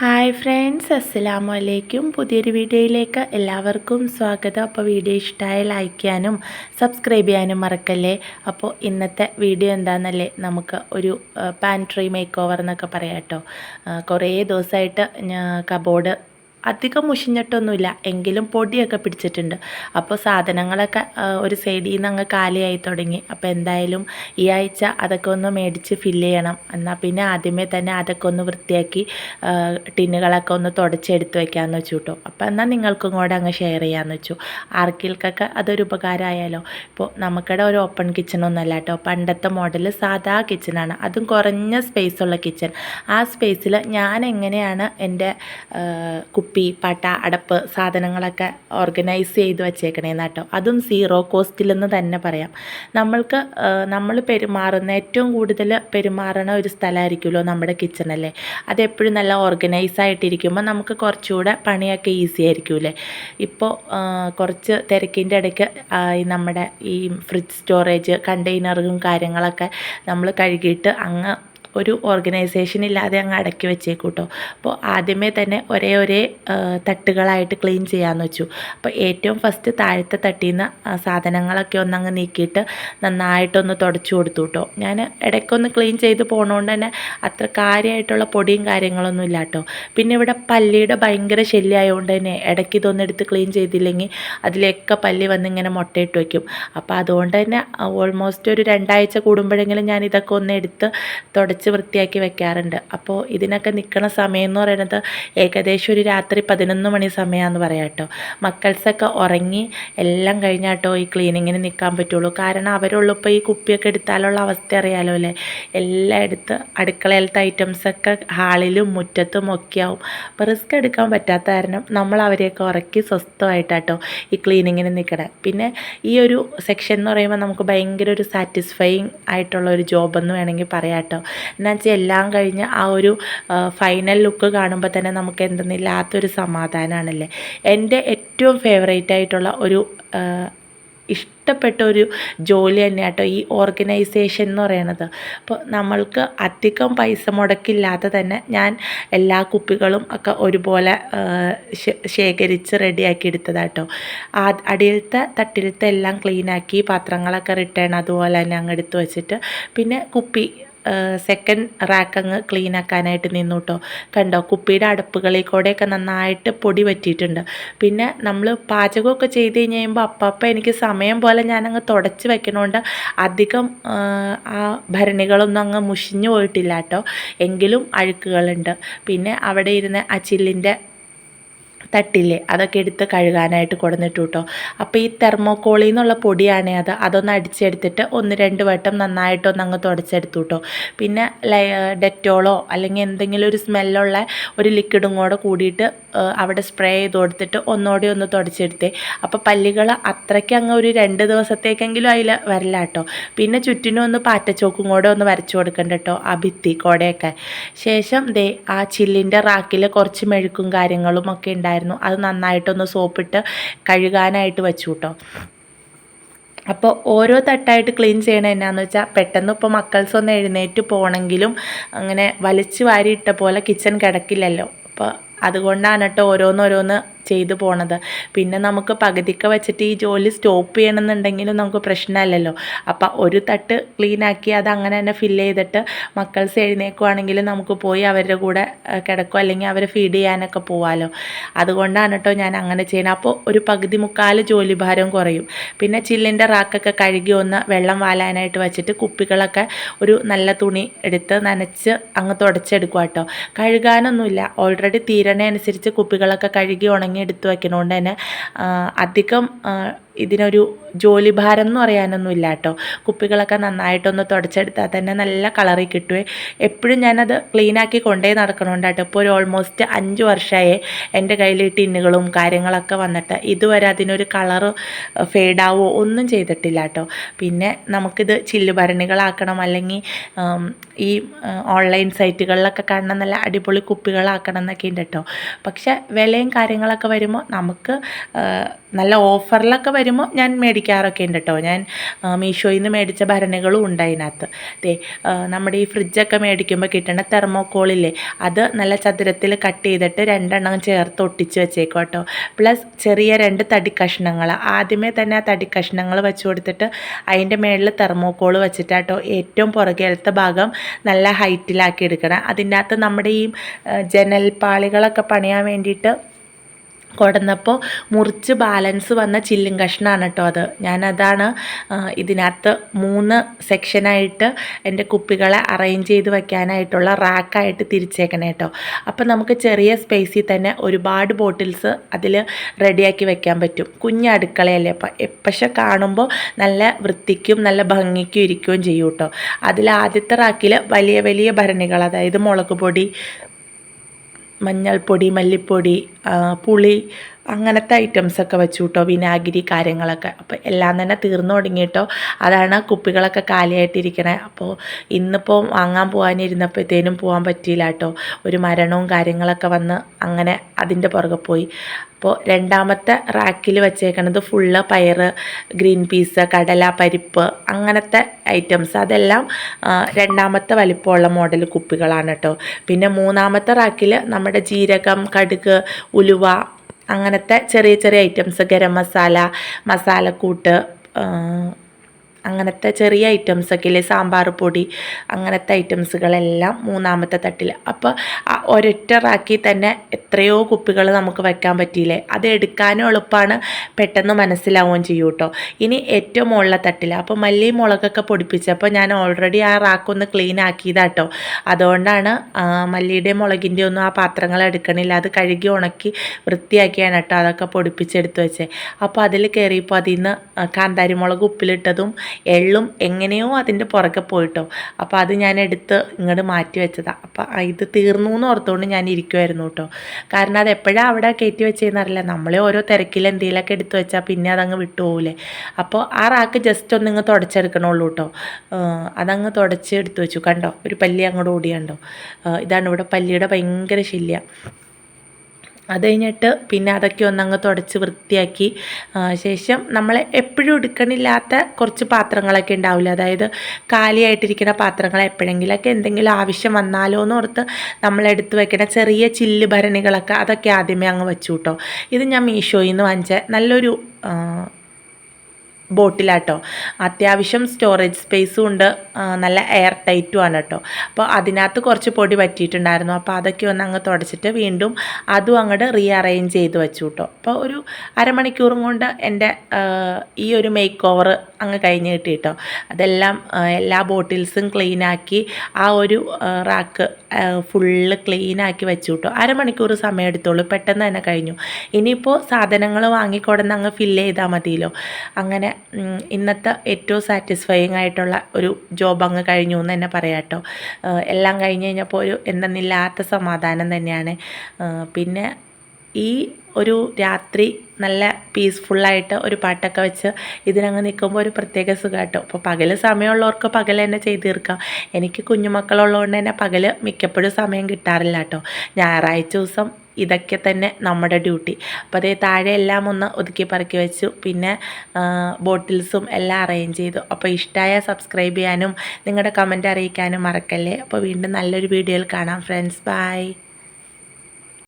Hi friends അസ്സലാമു അലൈക്കും. പുതിയൊരു വീഡിയോയിലേക്ക് എല്ലാവർക്കും സ്വാഗതം. അപ്പോൾ വീഡിയോ ഇഷ്ടമായ ലൈക്ക് ചെയ്യാനും സബ്സ്ക്രൈബ് ചെയ്യാനും മറക്കല്ലേ? അപ്പോൾ ഇന്നത്തെ വീഡിയോ എന്താണെന്നല്ലേ നമുക്ക് ഒരു പാൻട്രി മേക്ക് ഓവർ എന്നൊക്കെ പറയാം കേട്ടോ. കുറേ ദിവസമായിട്ട് കബോർഡ് അധികം മുഷിഞ്ഞിട്ടൊന്നുമില്ല. എങ്കിലും പൊടിയൊക്കെ പിടിച്ചിട്ടുണ്ട്. അപ്പോൾ സാധനങ്ങളൊക്കെ ഒരു സൈഡിൽ നിന്ന് അങ്ങ് കാലിയായി തുടങ്ങി. അപ്പോൾ എന്തായാലും ഈ ആഴ്ച അതൊക്കെ ഒന്ന് മേടിച്ച് ഫില്ല് ചെയ്യണം. എന്നാൽ പിന്നെ ആദ്യമേ തന്നെ അതൊക്കെ ഒന്ന് വൃത്തിയാക്കി ടിന്നുകളൊക്കെ ഒന്ന് തുടച്ചെടുത്ത് വെക്കാമെന്ന് വെച്ചു കേട്ടോ. അപ്പോൾ എന്നാൽ നിങ്ങൾക്കും കൂടെ അങ്ങ് ഷെയർ ചെയ്യാമെന്ന് വെച്ചു. ആർക്കിൽക്കൊക്കെ അതൊരു ഉപകാരമായാലോ. ഇപ്പോൾ നമുക്കിടെ ഒരു ഓപ്പൺ കിച്ചണൊന്നുമല്ല കേട്ടോ. പണ്ടത്തെ മോഡൽ സാധാ കിച്ചണാണ് അതും കുറഞ്ഞ സ്പേസുള്ള കിച്ചൺ ആ സ്പേസിൽ ഞാൻ എങ്ങനെയാണ് എന്റെ കുപ്പി പട്ട അടപ്പ് സാധനങ്ങളൊക്കെ ഓർഗനൈസ് ചെയ്ത് വെച്ചേക്കണേന്ന് കേട്ടോ അതും സീറോ കോസ്റ്റിലെന്ന് തന്നെ പറയാം. നമ്മൾക്ക് നമ്മൾ പെരുമാറുന്ന ഏറ്റവും കൂടുതൽ പെരുമാറണ ഒരു സ്ഥലമായിരിക്കുമല്ലോ നമ്മുടെ കിച്ചണല്ലേ അതെപ്പോഴും നല്ല ഓർഗനൈസ് ആയിട്ടിരിക്കുമ്പോൾ നമുക്ക് കുറച്ചുകൂടെ പണിയൊക്കെ ഈസി ആയിരിക്കുമല്ലേ ഇപ്പോൾ കുറച്ച് തിരക്കിന്റെ ഇടയ്ക്ക് നമ്മുടെ ഈ ഫ്രിഡ്ജ് സ്റ്റോറേജ് കണ്ടെയ്നറും കാര്യങ്ങളൊക്കെ നമ്മൾ കഴുകിയിട്ട് അങ്ങ് ഒരു ഓർഗനൈസേഷൻ ഇല്ലാതെ അങ്ങ് അടക്കി വെച്ചേക്കും കേട്ടോ അപ്പോൾ ആദ്യമേ തന്നെ ഒരേ ഒരേ തട്ടുകളായിട്ട് ക്ലീൻ ചെയ്യാമെന്ന് വെച്ചു. അപ്പോൾ ഏറ്റവും ഫസ്റ്റ് താഴത്തെ തട്ടിൽ നിന്ന് സാധനങ്ങളൊക്കെ ഒന്ന് അങ്ങ് നീക്കിയിട്ട് നന്നായിട്ടൊന്ന് തുടച്ചു കൊടുത്തു കേട്ടോ ഞാൻ ഇടയ്ക്കൊന്ന് ക്ലീൻ ചെയ്ത് പോണോണ്ട് തന്നെ അത്ര കാര്യമായിട്ടുള്ള പൊടിയും കാര്യങ്ങളൊന്നും ഇല്ല കേട്ടോ പിന്നെ ഇവിടെ പല്ലിയുടെ ഭയങ്കര ശല്യമായതുകൊണ്ട് തന്നെ ഇടയ്ക്ക് ഇതൊന്നും എടുത്ത് ക്ലീൻ ചെയ്തില്ലെങ്കിൽ അതിലൊക്കെ പല്ലി വന്ന് ഇങ്ങനെ മുട്ടയിട്ട് വയ്ക്കും അപ്പോൾ അതുകൊണ്ട് തന്നെ ഓൾമോസ്റ്റ് ഒരു രണ്ടാഴ്ച കൂടുമ്പോഴെങ്കിലും ഞാൻ ഇതൊക്കെ ഒന്ന് എടുത്ത് തുടച്ച് വൃത്തിയാക്കി വെക്കാറുണ്ട്. അപ്പോൾ ഇതിനൊക്കെ നിൽക്കുന്ന സമയം എന്ന് പറയുന്നത് ഏകദേശം ഒരു രാത്രി പതിനൊന്ന് മണി സമയമാണെന്ന് പറയാം കേട്ടോ. മക്കൾസൊക്കെ ഉറങ്ങി എല്ലാം കഴിഞ്ഞാട്ടോ ഈ ക്ലീനിങ്ങിന് നിൽക്കാൻ പറ്റുള്ളൂ. കാരണം അവരുള്ളപ്പോൾ ഈ കുപ്പിയൊക്കെ എടുത്താലുള്ള അവസ്ഥ അറിയാലോ അല്ലേ? എല്ലാം എടുത്ത് അടുക്കളയിലത്തെ ഐറ്റംസൊക്കെ ഹാളിലും മുറ്റത്തും ഒക്കെ ആവും. അപ്പോൾ റിസ്ക് എടുക്കാൻ പറ്റാത്ത കാരണം നമ്മൾ അവരെയൊക്കെ ഉറക്കി സ്വസ്ഥമായിട്ടാട്ടോ ഈ ക്ലീനിങ്ങിന് നിൽക്കണേ പിന്നെ ഈ ഒരു സെക്ഷൻ എന്ന് പറയുമ്പോൾ നമുക്ക് ഭയങ്കര ഒരു സാറ്റിസ്ഫൈയിങ് ആയിട്ടുള്ള ഒരു ജോബെന്ന് വേണമെങ്കിൽ പറയാം കേട്ടോ. എന്നു വെച്ചാൽ എല്ലാം കഴിഞ്ഞ് ആ ഒരു ഫൈനൽ ലുക്ക് കാണുമ്പോൾ തന്നെ നമുക്ക് എന്തെന്നില്ലാത്തൊരു സമാധാനമാണല്ലേ എന്റെ ഏറ്റവും ഫേവറേറ്റ് ആയിട്ടുള്ള ഒരു ഇഷ്ടപ്പെട്ട ഒരു ജോലി തന്നെ കേട്ടോ ഈ ഓർഗനൈസേഷൻ എന്ന് പറയണത്. അപ്പോൾ നമ്മൾക്ക് അധികം പൈസ മുടക്കില്ലാതെ തന്നെ ഞാൻ എല്ലാ കുപ്പികളും ഒക്കെ ഒരുപോലെ ശേഖരിച്ച് റെഡിയാക്കി എടുത്തതാട്ടോ. ആ അടിയിലത്തെ തട്ടിലത്തെ എല്ലാം ക്ലീനാക്കി പാത്രങ്ങളൊക്കെ റിട്ടേൺ അതുപോലെ തന്നെ അങ്ങ് എടുത്ത് വെച്ചിട്ട് പിന്നെ കുപ്പി സെക്കൻഡ് റാക്ക് അങ്ങ് ക്ലീൻ ആക്കാനായിട്ട് നിന്നു കേട്ടോ കണ്ടോ? കുപ്പിയുടെ അടുപ്പുകളിൽ കൂടെയൊക്കെ നന്നായിട്ട് പൊടി പറ്റിയിട്ടുണ്ട് പിന്നെ നമ്മൾ പാചകമൊക്കെ ചെയ്ത് കഴിഞ്ഞ് കഴിയുമ്പോൾ അപ്പപ്പം എനിക്ക് സമയം പോലെ ഞാനങ്ങ് തുടച്ച് വെക്കണോണ്ട് അധികം ആ ഭരണികളൊന്നും അങ്ങ് മുഷിഞ്ഞു പോയിട്ടില്ല കേട്ടോ എങ്കിലും അഴുക്കുകളുണ്ട്. പിന്നെ അവിടെ ഇരുന്ന് ആ ചില്ലിന്റെ തട്ടില്ലേ? അതൊക്കെ എടുത്ത് കഴുകാനായിട്ട് കൊടുന്നിട്ടു കേട്ടോ അപ്പോൾ ഈ തെർമോക്കോളിൽ നിന്നുള്ള പൊടിയാണേ അത് അതൊന്ന് അടിച്ചെടുത്തിട്ട് ഒന്ന് രണ്ട് വട്ടം നന്നായിട്ടൊന്ന് അങ്ങ് തുടച്ചെടുത്തു കേട്ടോ പിന്നെ ഡെറ്റോളോ അല്ലെങ്കിൽ എന്തെങ്കിലും ഒരു സ്മെല്ലുള്ള ഒരു ലിക്വിഡും കൂടെ കൂടിയിട്ട് അവിടെ സ്പ്രേ ചെയ്ത് കൊടുത്തിട്ട് ഒന്നുകൂടി ഒന്ന് തുടച്ചെടുത്തേ. അപ്പോൾ പല്ലികൾ അത്രയ്ക്ക് അങ്ങ് ഒരു രണ്ട് ദിവസത്തേക്കെങ്കിലും അതിൽ വരില്ല കേട്ടോ പിന്നെ ചുറ്റിനും ഒന്ന് പാറ്റച്ചോക്കും കൂടെ ഒന്ന് വരച്ചു കൊടുക്കണ്ട കേട്ടോ ആ ഭിത്തി കോടയൊക്കെ ശേഷം ദേ ആ ചില്ലിന്റെ റാക്കിൽ കുറച്ച് മെഴുക്കും കാര്യങ്ങളും ഒക്കെ ഉണ്ടായിരുന്നു അത് നന്നായിട്ടൊന്ന് സോപ്പിട്ട് കഴുകാനായിട്ട് വെച്ചു കേട്ടോ അപ്പോൾ ഓരോ തട്ടായിട്ട് ക്ലീൻ ചെയ്യണത് എന്നാന്ന് വെച്ചാൽ പെട്ടെന്ന് ഇപ്പോൾ മക്കൾസ് ഒന്ന് എഴുന്നേറ്റ് പോകണമെങ്കിലും അങ്ങനെ വലിച്ചു വാരിയിട്ട പോലെ കിച്ചൺ കിടക്കില്ലല്ലോ. അപ്പോൾ അതുകൊണ്ടാണ് കേട്ടോ ഓരോന്നോരോന്ന് ചെയ്തു പോണത്. പിന്നെ നമുക്ക് പകുതിക്ക് വെച്ചിട്ട് ഈ ജോലി സ്റ്റോപ്പ് ചെയ്യണമെന്നുണ്ടെങ്കിലും നമുക്ക് പ്രശ്നമല്ലല്ലോ. അപ്പം ഒരു തട്ട് ക്ലീൻ ആക്കി അത് അങ്ങനെ തന്നെ ഫില്ല് ചെയ്തിട്ട് മക്കൾസ് എഴുന്നേക്കുവാണെങ്കിൽ നമുക്ക് പോയി അവരുടെ കൂടെ കിടക്കുക അല്ലെങ്കിൽ അവരെ ഫീഡ് ചെയ്യാനൊക്കെ പോവാമല്ലോ അതുകൊണ്ടാണ് കേട്ടോ ഞാൻ അങ്ങനെ ചെയ്യുന്നത്. അപ്പോൾ ഒരു പകുതി മുക്കാൽ ജോലി ഭാരം കുറയും. പിന്നെ ചില്ലിന്റെ റാക്കൊക്കെ കഴുകി ഒന്ന് വെള്ളം വാലാനായിട്ട് വെച്ചിട്ട് കുപ്പികളൊക്കെ ഒരു നല്ല തുണി എടുത്ത് നനച്ച് അങ്ങ് തുടച്ചെടുക്കുക കേട്ടോ. കഴുകാനൊന്നുമില്ല. ഓൾറെഡി തീരണ അനുസരിച്ച് കുപ്പികളൊക്കെ കഴുകി ഉണങ്ങി എടുത്ത് വയ്ക്കുന്നതുകൊണ്ട് തന്നെ അധികം ഇതിനൊരു ജോലി ഭാരം എന്ന് പറയാനൊന്നും ഇല്ല കേട്ടോ കുപ്പികളൊക്കെ നന്നായിട്ടൊന്ന് തുടച്ചെടുത്താൽ തന്നെ നല്ല കളറിൽ കിട്ടുവേ. എപ്പോഴും ഞാനത് ക്ലീനാക്കി കൊണ്ടേ നടക്കണോണ്ട് കേട്ടോ ഇപ്പോൾ ഒരു ഓൾമോസ്റ്റ് അഞ്ച് വർഷമായി എന്റെ കയ്യിൽ ടിന്നുകളും കാര്യങ്ങളൊക്കെ വന്നിട്ട് ഇതുവരെ അതിനൊരു കളറ് ഫെയ്ഡാവോ ഒന്നും ചെയ്തിട്ടില്ല കേട്ടോ പിന്നെ നമുക്കിത് ചില്ല് ഭരണികളാക്കണം അല്ലെങ്കിൽ ഈ ഓൺലൈൻ സൈറ്റുകളിലൊക്കെ കാണുന്ന നല്ല അടിപൊളി കുപ്പികളാക്കണം എന്നൊക്കെ ഉണ്ട് കേട്ടോ പക്ഷേ വിലയും കാര്യങ്ങളൊക്കെ വരുമ്പോൾ നമുക്ക് നല്ല ഓഫറിലൊക്കെ വരുമ്പോൾ വരുമ്പോൾ ഞാൻ മേടിക്കാറൊക്കെ ഉണ്ട് കേട്ടോ ഞാൻ മീഷോയിൽ നിന്ന് മേടിച്ച ഭരണികളും ഉണ്ട് അതിനകത്ത്. ദേ നമ്മുടെ ഈ ഫ്രിഡ്ജൊക്കെ മേടിക്കുമ്പോൾ കിട്ടുന്ന തെർമോക്കോളില്ലേ അത് നല്ല ചതുരത്തിൽ കട്ട് ചെയ്തിട്ട് രണ്ടെണ്ണം ചേർത്ത് ഒട്ടിച്ച് വെച്ചേക്കും കേട്ടോ പ്ലസ് ചെറിയ രണ്ട് തടി കഷ്ണങ്ങൾ ആദ്യമേ തന്നെ ആ തടി കഷ്ണങ്ങൾ വെച്ച് കൊടുത്തിട്ട് അതിന്റെ മേളിൽ തെർമോക്കോൾ വെച്ചിട്ടാട്ടോ ഏറ്റവും പുറകിലത്തെ ഭാഗം നല്ല ഹൈറ്റിലാക്കി എടുക്കണം. അതിന്റെ അകത്ത് നമ്മുടെ ഈ ജനൽപ്പാളികളൊക്കെ പണിയാൻ വേണ്ടിയിട്ട് കൊടന്നപ്പോൾ മുറിച്ച് ബാലൻസ് വന്ന ചില്ലും കഷ്ണമാണ് കേട്ടോ അത്. ഞാനതാണ് ഇതിനകത്ത് മൂന്ന് സെക്ഷനായിട്ട് എന്റെ കുപ്പികളെ അറേഞ്ച് ചെയ്ത് വയ്ക്കാനായിട്ടുള്ള റാക്കായിട്ട് തിരിച്ചേക്കണേ കേട്ടോ. അപ്പോൾ നമുക്ക് ചെറിയ സ്പേസിൽ തന്നെ ഒരുപാട് ബോട്ടിൽസ് അതിൽ റെഡിയാക്കി വെക്കാൻ പറ്റും. കുഞ്ഞ അടുക്കളയല്ലേ അപ്പം പക്ഷെ കാണുമ്പോൾ നല്ല വൃത്തിക്കും നല്ല ഭംഗിക്കും ഇരിക്കുകയും ചെയ്യും കേട്ടോ. അതിൽ ആദ്യത്തെ റാക്കിൽ വലിയ വലിയ ഭരണികൾ അതായത് മുളക് പൊടി മഞ്ഞൾപ്പൊടി മല്ലിപ്പൊടി പുളി അങ്ങനത്തെ ഐറ്റംസൊക്കെ വെച്ചു കേട്ടോ വിനാഗിരി കാര്യങ്ങളൊക്കെ. അപ്പോൾ എല്ലാം തന്നെ തീർന്നു തുടങ്ങി തുടങ്ങിയിട്ടോ അതാണ് കുപ്പികളൊക്കെ കാലിയായിട്ടിരിക്കണേ. അപ്പോൾ ഇന്നിപ്പോൾ വാങ്ങാൻ പോകാനിരുന്നപ്പോഴത്തേനും പോകാൻ പറ്റിയില്ല കേട്ടോ ഒരു മരണവും കാര്യങ്ങളൊക്കെ വന്ന് അങ്ങനെ അതിന്റെ പുറകെ പോയി. അപ്പോൾ രണ്ടാമത്തെ റാക്കിൽ വെച്ചേക്കണത് ഫുള്ള് പയർ ഗ്രീൻ പീസ് കടല പരിപ്പ് അങ്ങനത്തെ ഐറ്റംസ് അതെല്ലാം രണ്ടാമത്തെ വലിപ്പമുള്ള മോഡൽ കുപ്പികളാണ് കേട്ടോ പിന്നെ മൂന്നാമത്തെ റാക്കിൽ നമ്മുടെ ജീരകം കടുക് ഉലുവ അങ്ങനത്തെ ചെറിയ ചെറിയ ഐറ്റംസ് ഗരം മസാല മസാലക്കൂട്ട് അങ്ങനത്തെ ചെറിയ ഐറ്റംസ് ഒക്കെ ഇല്ലേ? സാമ്പാർ പൊടി അങ്ങനത്തെ ഐറ്റംസുകളെല്ലാം മൂന്നാമത്തെ തട്ടിൽ അപ്പോൾ ഒരൊറ്റ റാക്കി തന്നെ എത്രയോ കുപ്പികൾ നമുക്ക് വെക്കാൻ പറ്റിയില്ലേ? അത് എടുക്കാനും എളുപ്പമാണ് പെട്ടെന്ന് മനസ്സിലാവുകയും ചെയ്യും കേട്ടോ. ഇനി ഏറ്റവും മുകളിലെ തട്ടിൽ അപ്പോൾ മല്ലി മുളകൊക്കെ പൊടിപ്പിച്ചപ്പോൾ ഞാൻ ഓൾറെഡി ആ റാക്കൊന്ന് ക്ലീൻ ആക്കിയതാട്ടോ അതുകൊണ്ടാണ് മല്ലിയുടെ മുളകിന്റെ ഒന്നും ആ പാത്രങ്ങൾ എടുക്കണില്ല. അത് കഴുകി ഉണക്കി വൃത്തിയാക്കിയാണ് കേട്ടോ. അതൊക്കെ പൊടിപ്പിച്ചെടുത്ത് വെച്ചത് അപ്പോൾ അതിൽ കയറിയപ്പോൾ അതിൽ നിന്ന് കാന്താരി മുളക് ഉപ്പിലിട്ടതും എള്ളും എങ്ങനെയോ അതിന്റെ പുറകെ പോയിട്ടോ. അപ്പോൾ അത് ഞാൻ എടുത്ത് ഇങ്ങോട്ട് മാറ്റി വെച്ചതാണ് അപ്പോൾ ഇത് തീർന്നു എന്ന് ഓർത്തുകൊണ്ട് ഞാൻ ഇരിക്കുമായിരുന്നു കേട്ടോ. കാരണം അത് എപ്പോഴാണ് അവിടെ കയറ്റി വെച്ചതെന്നറിയില്ല നമ്മളെ ഓരോ തിരക്കിൽ എന്തെങ്കിലുമൊക്കെ എടുത്തു വെച്ചാൽ പിന്നെ അതങ്ങ് വിട്ടുപോകില്ലേ അപ്പോൾ ആ റാക്ക് ജസ്റ്റ് ഒന്ന് ഇങ്ങ് തുടച്ചെടുക്കണുള്ളൂ കേട്ടോ. അതങ്ങ് തുടച്ച് എടുത്ത് വെച്ചു. കണ്ടോ? ഒരു പല്ലി അങ്ങോട്ട് ഓടിയുണ്ടോ? ഇതാണ് ഇവിടെ പല്ലിയുടെ ഭയങ്കര ശല്യം. അത് കഴിഞ്ഞിട്ട് പിന്നെ അതൊക്കെ ഒന്നങ്ങ് തുടച്ച് വൃത്തിയാക്കി ശേഷം നമ്മൾ എപ്പോഴും എടുക്കണില്ലാത്ത കുറച്ച് പാത്രങ്ങളൊക്കെ ഉണ്ടാവില്ല? അതായത് കാലിയായിട്ടിരിക്കുന്ന പാത്രങ്ങൾ എപ്പോഴെങ്കിലൊക്കെ എന്തെങ്കിലും ആവശ്യം വന്നാലോ എന്ന് ഓർത്ത് നമ്മൾ എടുത്ത് വെക്കുന്ന ചെറിയ ചില്ല് ഭരണികളൊക്കെ അതൊക്കെ ആദ്യമേ അങ്ങ് വെച്ചു കേട്ടോ ഇത് ഞാൻ മീഷോയിൽ നിന്ന് വാങ്ങിച്ച നല്ലൊരു ബോട്ടിലാട്ടോ. അത്യാവശ്യം സ്റ്റോറേജ് സ്പേസും ഉണ്ട്. നല്ല എയർ ടൈറ്റും ആണ് കേട്ടോ. അപ്പോൾ അതിനകത്ത് കുറച്ച് പൊടി പറ്റിയിട്ടുണ്ടായിരുന്നു. അപ്പോൾ അതൊക്കെ ഒന്ന് അങ്ങ് തുടച്ചിട്ട് വീണ്ടും അതും അങ്ങോട്ട് റീ അറേഞ്ച് ചെയ്ത് വെച്ചു കേട്ടോ. അപ്പോൾ ഒരു അരമണിക്കൂറും കൊണ്ട് എന്റെ ഈ ഒരു മേക്ക് ഓവർ അങ്ങ് കഴിഞ്ഞ് കിട്ടി കേട്ടോ. അതെല്ലാം എല്ലാ ബോട്ടിൽസും ക്ലീനാക്കി ആ ഒരു റാക്ക് ഫുള്ള് ക്ലീനാക്കി വെച്ചു കേട്ടോ. അരമണിക്കൂർ സമയം എടുത്തോളൂ. പെട്ടെന്ന് തന്നെ കഴിഞ്ഞു. ഇനിയിപ്പോൾ സാധനങ്ങൾ വാങ്ങിക്കൊടുന്ന് അങ്ങ് ഫില്ല് ചെയ്താൽ മതിയല്ലോ. അങ്ങനെ ഇന്നത്തെ ഏറ്റവും സാറ്റിസ്ഫൈയിങ് ആയിട്ടുള്ള ഒരു ജോബ് അങ്ങ് കഴിഞ്ഞു എന്ന് തന്നെ പറയാം കേട്ടോ. എല്ലാം കഴിഞ്ഞ് കഴിഞ്ഞപ്പോൾ ഒരു എന്തെന്നില്ലാത്ത സമാധാനം തന്നെയാണ്. പിന്നെ ഈ ഒരു രാത്രി നല്ല പീസ്ഫുള്ളായിട്ട് ഒരു പാട്ടൊക്കെ വെച്ച് ഇതിനങ്ങ് നിൽക്കുമ്പോൾ ഒരു പ്രത്യേക സുഖം കേട്ടോ അപ്പോൾ പകൽ സമയമുള്ളവർക്ക് പകൽ തന്നെ ചെയ്ത് തീർക്കാം. എനിക്ക് കുഞ്ഞുമക്കളുള്ളതുകൊണ്ട് തന്നെ പകൽ മിക്കപ്പോഴും സമയം കിട്ടാറില്ല കേട്ടോ. ഞായറാഴ്ച ദിവസം ഇതൊക്കെ തന്നെ നമ്മുടെ ഡ്യൂട്ടി അപ്പോൾ അതേ താഴെ എല്ലാം ഒന്ന് ഒതുക്കി പറക്കി വെച്ചു. പിന്നെ ബോട്ടിൽസും എല്ലാം അറേഞ്ച് ചെയ്തു. അപ്പോൾ ഇഷ്ടമായ സബ്സ്ക്രൈബ് ചെയ്യാനും നിങ്ങളുടെ കമന്റ് അറിയിക്കാനും മറക്കല്ലേ. അപ്പോൾ വീണ്ടും നല്ലൊരു വീഡിയോയിൽ കാണാം ഫ്രണ്ട്സ് ബൈ